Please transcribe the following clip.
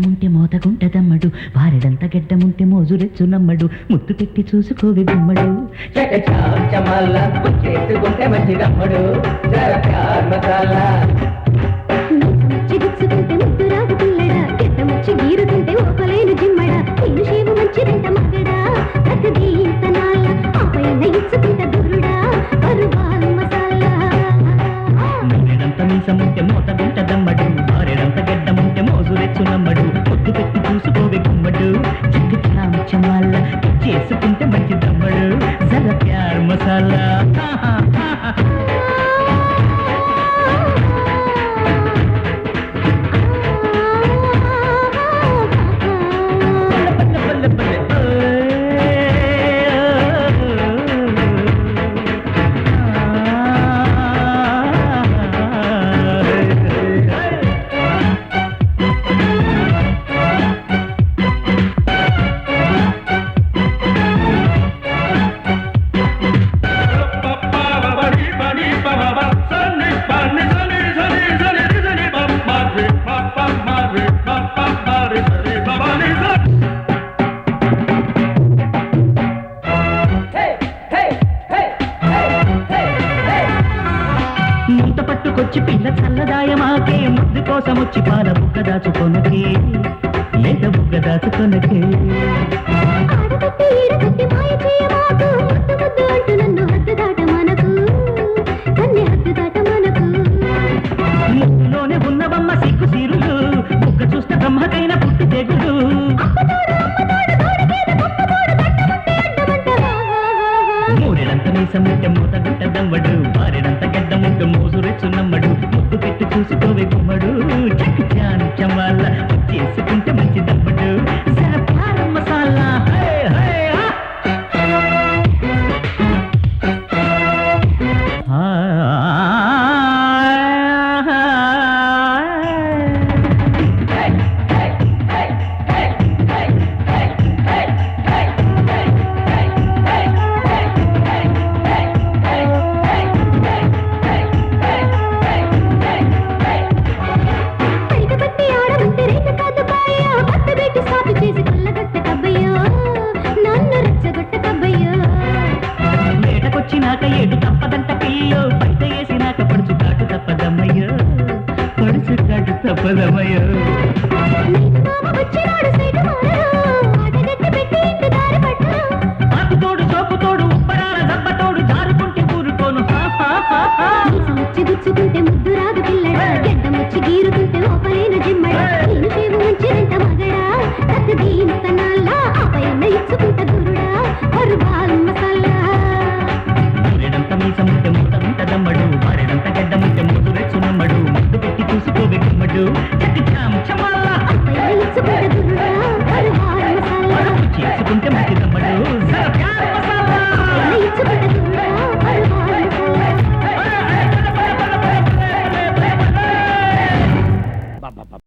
మీసముంటే మోతగుంటదమ్మడు. వారెడంత గెడ్డముంటే మోజురెచ్చు నమ్మడు ముద్దు పెట్టి చూసుకోవి మసాలా ముచ్చి గుచ్చుకుంటే ముద్దు రాదు పిల్లడా ముద్దు పెట్టి చూసుకోవే గుమ్మడు. చిక్కు చామ చమాల చేసుకుంటే మంచి దమ్మడు. జర ప్యార్ మసాలా. ముంత పట్టుకొచ్చి పిల్ల చల్లదాయమాకే ముద్దు కోసం వచ్చి పాల బుగ్గ దాచుకొనకే లేక బుగ్గ దాచుకొనకే. ఆడబట్టి మాయ చేయమాకు ముద్దు ముద్దు అంటూ మూరెడంత మీసముంటే మూత గుట్ట దమ్మడు. వారెడంత గడ్డ ముగ్గ మోసురెచ్చు నమ్మడు ముద్దు పెట్టి చూసుకోవే గుమ్మడు. చక్ చాన్ చమాల. తోడు ఉప్పరాల దెబ్బ తోడు జారుకుంటే ఊరుకోను. హా, హా, హా, హా. మీసం వచ్చి గుచ్చుకుంటే ముద్దు రాదు పిల్లడా. గడ్డం వచ్చి గీరుతుంటే తెలుసుకోకూడదు